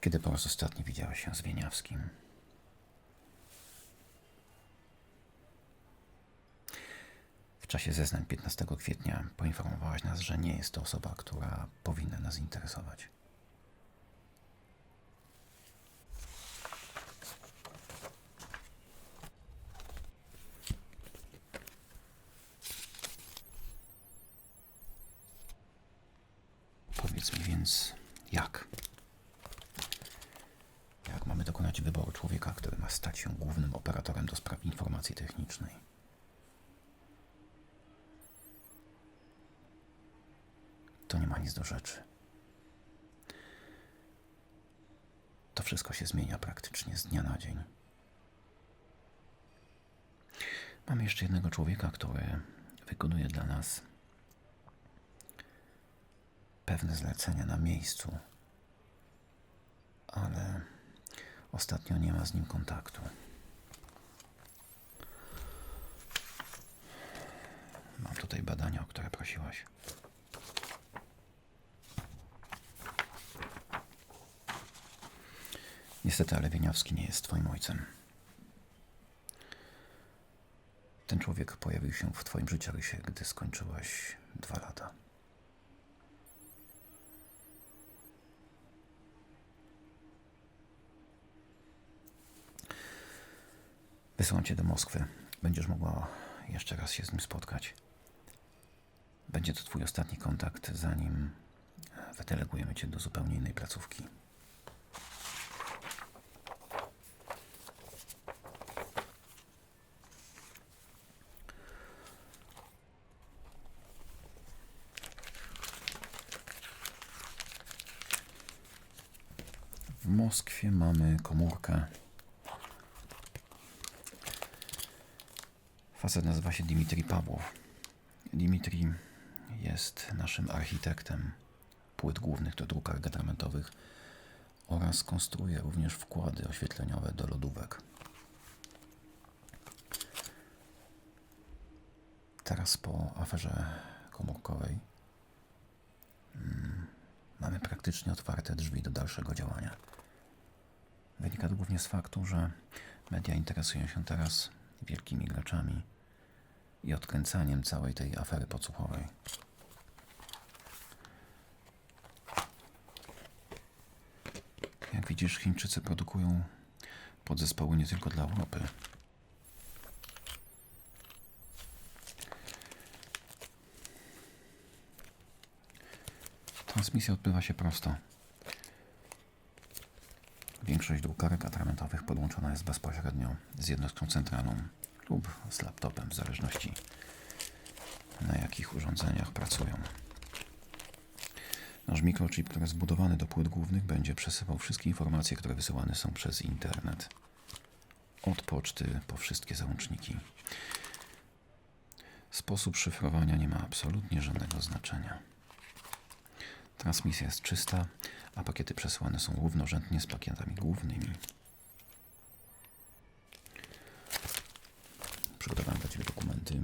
Kiedy po raz ostatni widziałaś się z Wieniawskim? W czasie zeznań 15 kwietnia poinformowałaś nas, że nie jest to osoba, która powinna nas interesować. Powiedz mi więc, jak? Dokonać wyboru człowieka, który ma stać się głównym operatorem do spraw informacji technicznej? To nie ma nic do rzeczy. To wszystko się zmienia praktycznie z dnia na dzień. Mamy jeszcze jednego człowieka, który wykonuje dla nas pewne zlecenia na miejscu, ale ostatnio nie ma z nim kontaktu. Mam tutaj badania, o które prosiłaś. Niestety, ale Wieniawski nie jest twoim ojcem. Ten człowiek pojawił się w twoim życiorysie, gdy skończyłaś dwa lata. Wysyłam cię do Moskwy. Będziesz mogła jeszcze raz się z nim spotkać. Będzie to twój ostatni kontakt, zanim wydelegujemy cię do zupełnie innej placówki. W Moskwie mamy komórkę. Facet nazywa się Dimitri Pawłow. Dimitri jest naszym architektem płyt głównych do drukarek atramentowych oraz konstruuje również wkłady oświetleniowe do lodówek. Teraz po aferze komórkowej mm, mamy praktycznie otwarte drzwi do dalszego działania. Wynika to głównie z faktu, że media interesują się teraz wielkimi graczami i odkręcaniem całej tej afery podsłuchowej. Jak widzisz, Chińczycy produkują podzespoły nie tylko dla Europy. Transmisja odbywa się prosto. Większość drukarek atramentowych podłączona jest bezpośrednio z jednostką centralną lub z laptopem, w zależności na jakich urządzeniach pracują. Nasz mikrochip, który jest zbudowany do płyt głównych, będzie przesyłał wszystkie informacje, które wysyłane są przez internet. Od poczty po wszystkie załączniki. Sposób szyfrowania nie ma absolutnie żadnego znaczenia. Transmisja jest czysta, a pakiety przesyłane są równorzędnie z pakietami głównymi. Przygotowałem dla Ciebie dokumenty.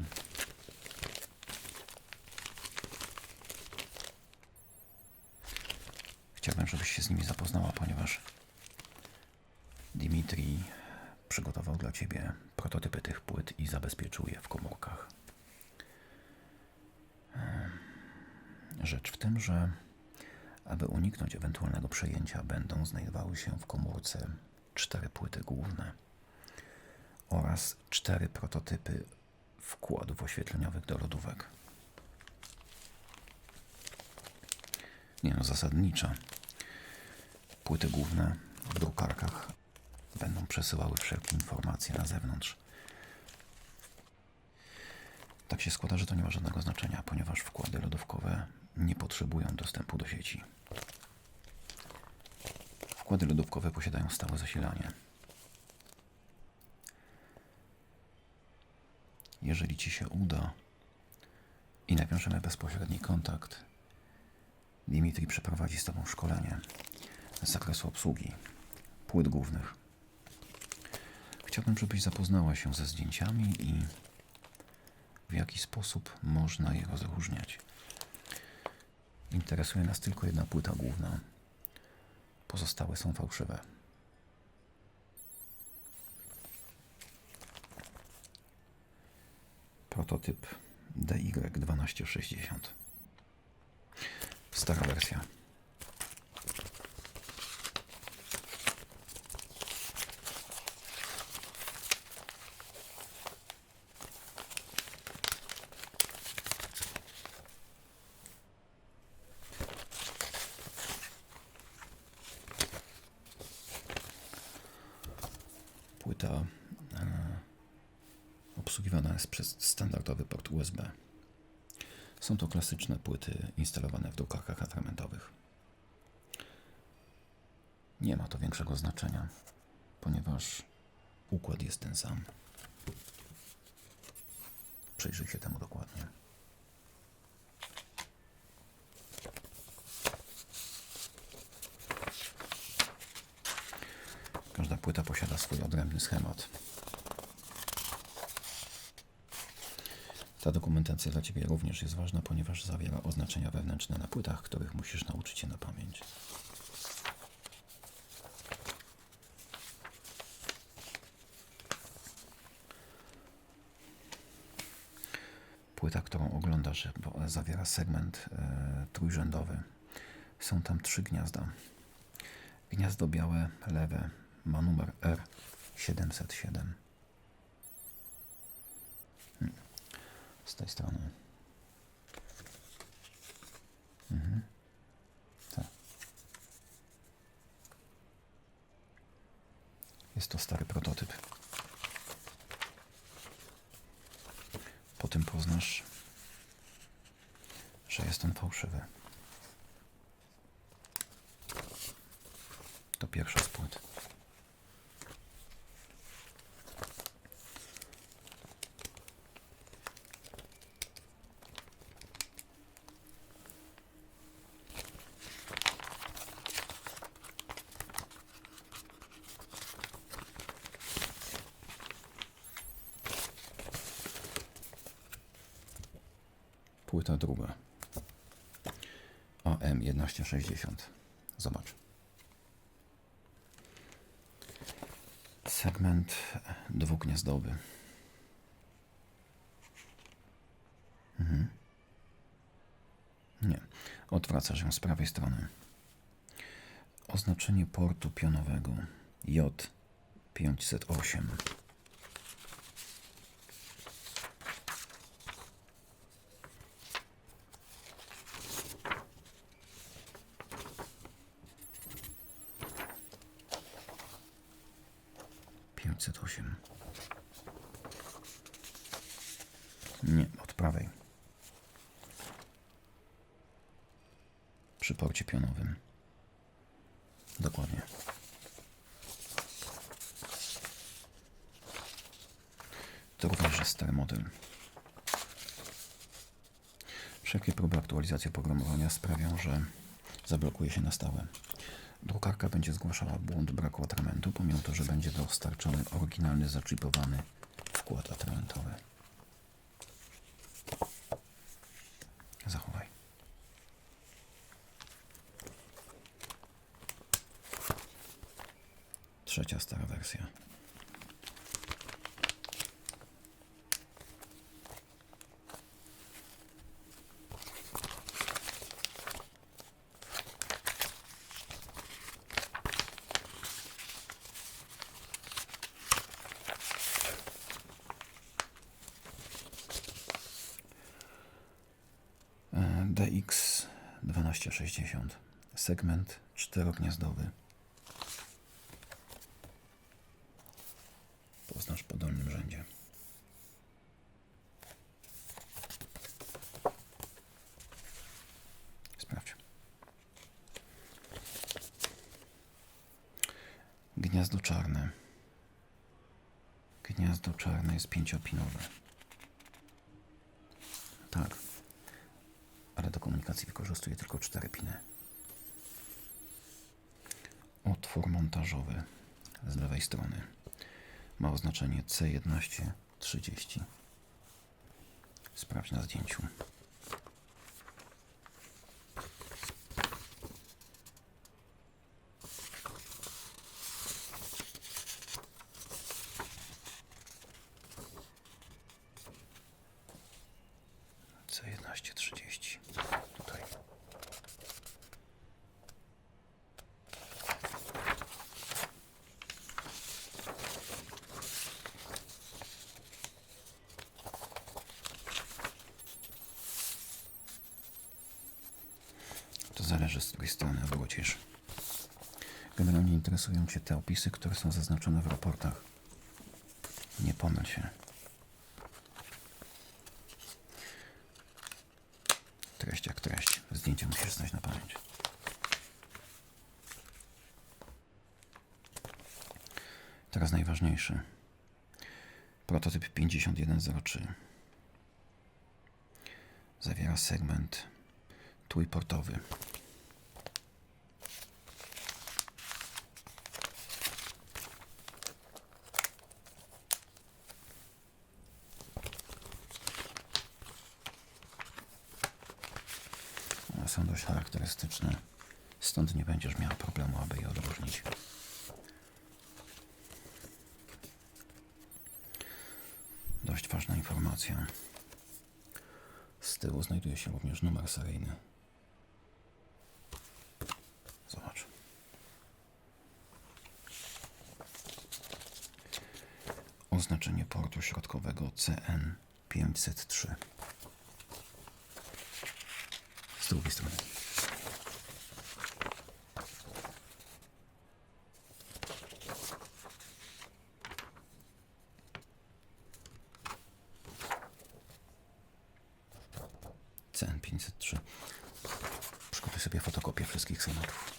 Chciałbym, żebyś się z nimi zapoznała, ponieważ Dimitri przygotował dla Ciebie prototypy tych płyt i zabezpieczył je w komórkach. Rzecz w tym, że aby uniknąć ewentualnego przejęcia, będą znajdowały się w komórce cztery płyty główne oraz cztery prototypy wkładów oświetleniowych do lodówek. Nie no, zasadnicza. Płyty główne w drukarkach będą przesyłały wszelkie informacje na zewnątrz. Tak się składa, że to nie ma żadnego znaczenia, ponieważ wkłady lodówkowe nie potrzebują dostępu do sieci. Wkłady lodówkowe posiadają stałe zasilanie. Jeżeli Ci się uda i nawiążemy bezpośredni kontakt, Dimitri przeprowadzi z Tobą szkolenie z zakresu obsługi płyt głównych. Chciałbym, żebyś zapoznała się ze zdjęciami i w jaki sposób można je rozróżniać. Interesuje nas tylko jedna płyta główna. pozostałe są fałszywe. Prototyp DY1260. Stara wersja. Płyta e, obsługiwana jest przez standardowy port USB. Są to klasyczne płyty instalowane w drukarkach atramentowych. Nie ma to większego znaczenia, ponieważ układ jest ten sam. Przyjrzyj się temu dokładnie. Płyta posiada swój odrębny schemat. Ta dokumentacja dla Ciebie również jest ważna, ponieważ zawiera oznaczenia wewnętrzne na płytach, których musisz nauczyć się na pamięć. Płyta, którą oglądasz, zawiera segment e, trójrzędowy. Są tam trzy gniazda. Gniazdo białe, lewe, ma numer R707. Hmm. Z tej strony. Mhm. Tak. Jest to stary prototyp. Po tym poznasz, że jest on fałszywy. To pierwsza z płyt. 1960. Zobacz. Segment dwugniazdowy. Mhm. Nie. odwraca się z prawej strony. Oznaczenie portu pionowego J508. Nie, od prawej. Przy porcie pionowym. Dokładnie. To również jest stary model. Wszelkie próby aktualizacji oprogramowania sprawią, że zablokuje się na stałe. Drukarka będzie zgłaszała błąd braku atramentu, pomimo to, że będzie dostarczony oryginalny zaczipowany wkład atramentowy. Zachowaj. Trzecia stara wersja. E, DX 1260. Segment czterogniazdowy. Poznasz po dolnym rzędzie. Sprawdź. Gniazdo czarne. Gniazdo czarne jest pięciopinowe. Tak aplikacji wykorzystuje tylko cztery piny. Otwór montażowy z lewej strony ma oznaczenie C1130. Sprawdź na zdjęciu. C11.30. z której strony obrócisz. Generalnie interesują Cię te opisy, które są zaznaczone w raportach. Nie pomyl się. Treść jak treść. Zdjęcie musisz znać na pamięć. Teraz najważniejszy. Prototyp 5103 zawiera segment trójportowy. One są dość charakterystyczne, stąd nie będziesz miał problemu, aby je odróżnić. Dość ważna informacja. Z tyłu znajduje się również numer seryjny. Zobacz. Oznaczenie portu środkowego CN 503. Z drugiej strony. CN 503. Przygotuj sobie fotokopię wszystkich schematów.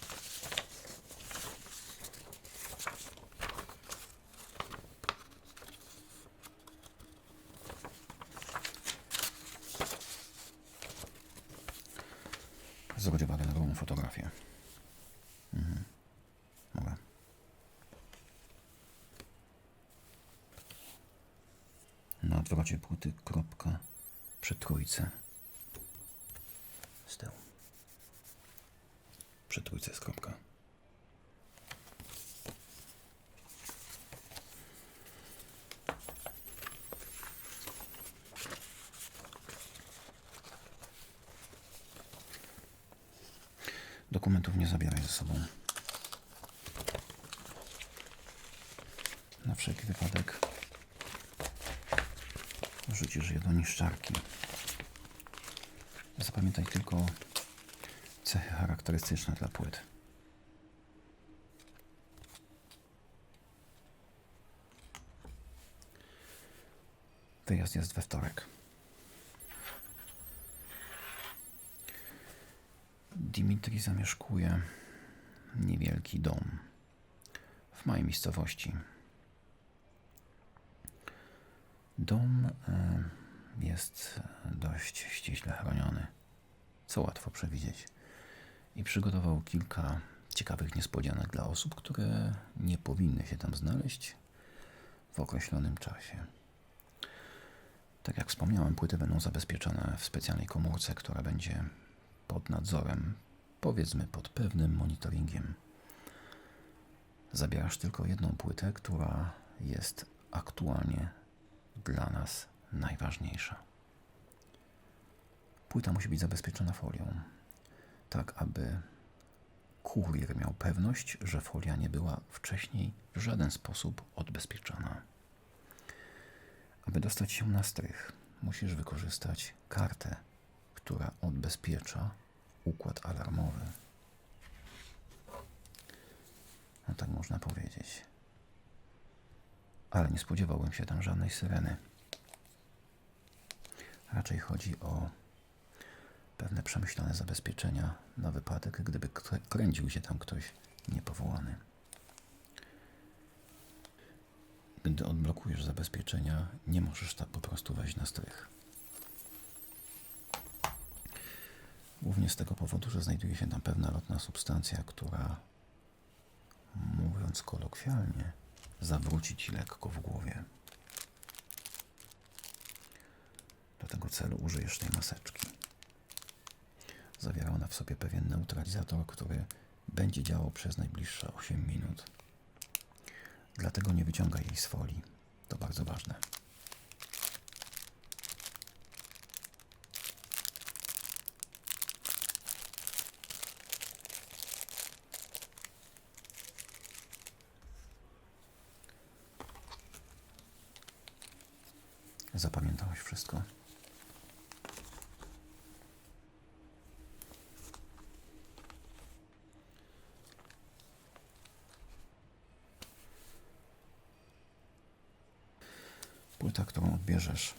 Zwróć uwagę na drugą fotografię. Mhm. Mogę. Na odwrocie płyty kropka przy trójce. Tyłu. Przy trójce jest. Dokumentów nie zabieraj ze sobą. Na wszelki wypadek wrzucisz je do niszczarki. Zapamiętaj tylko cechy charakterystyczne dla płyt. Wyjazd jest we wtorek. Dimitri zamieszkuje niewielki dom w małej miejscowości. Dom e, jest dość ściśle chroniony, co łatwo przewidzieć. I przygotował kilka ciekawych niespodzianek dla osób, które nie powinny się tam znaleźć w określonym czasie. Tak jak wspomniałem, płyty będą zabezpieczone w specjalnej komórce, która będzie pod nadzorem, powiedzmy pod pewnym monitoringiem. Zabierasz tylko jedną płytę, która jest aktualnie dla nas najważniejsza. Płyta musi być zabezpieczona folią, tak aby kurier miał pewność, że folia nie była wcześniej w żaden sposób odbezpieczona. Aby dostać się na strych, musisz wykorzystać kartę, która odbezpiecza układ alarmowy. No tak można powiedzieć. Ale nie spodziewałbym się tam żadnej syreny. Raczej chodzi o pewne przemyślane zabezpieczenia na wypadek, gdyby krę- kręcił się tam ktoś niepowołany. Gdy odblokujesz zabezpieczenia, nie możesz tak po prostu wejść na strych. Głównie z tego powodu, że znajduje się tam pewna lotna substancja, która, mówiąc kolokwialnie, zawróci ci lekko w głowie. Do tego celu użyjesz tej maseczki. Zawiera ona w sobie pewien neutralizator, który będzie działał przez najbliższe 8 minut. Dlatego nie wyciągaj jej z folii. To bardzo ważne. Zapamiętałeś wszystko? Płyta, którą odbierzesz,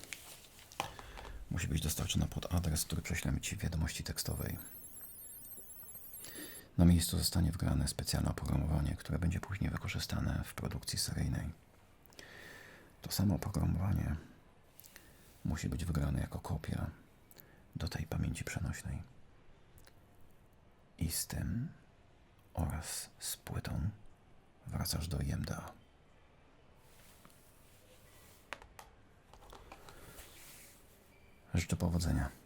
musi być dostarczona pod adres, który prześlemy Ci w wiadomości tekstowej. Na miejscu zostanie wgrane specjalne oprogramowanie, które będzie później wykorzystane w produkcji seryjnej. To samo oprogramowanie musi być wygrane jako kopia do tej pamięci przenośnej. I z tym oraz z płytą wracasz do IMDA. Życzę powodzenia.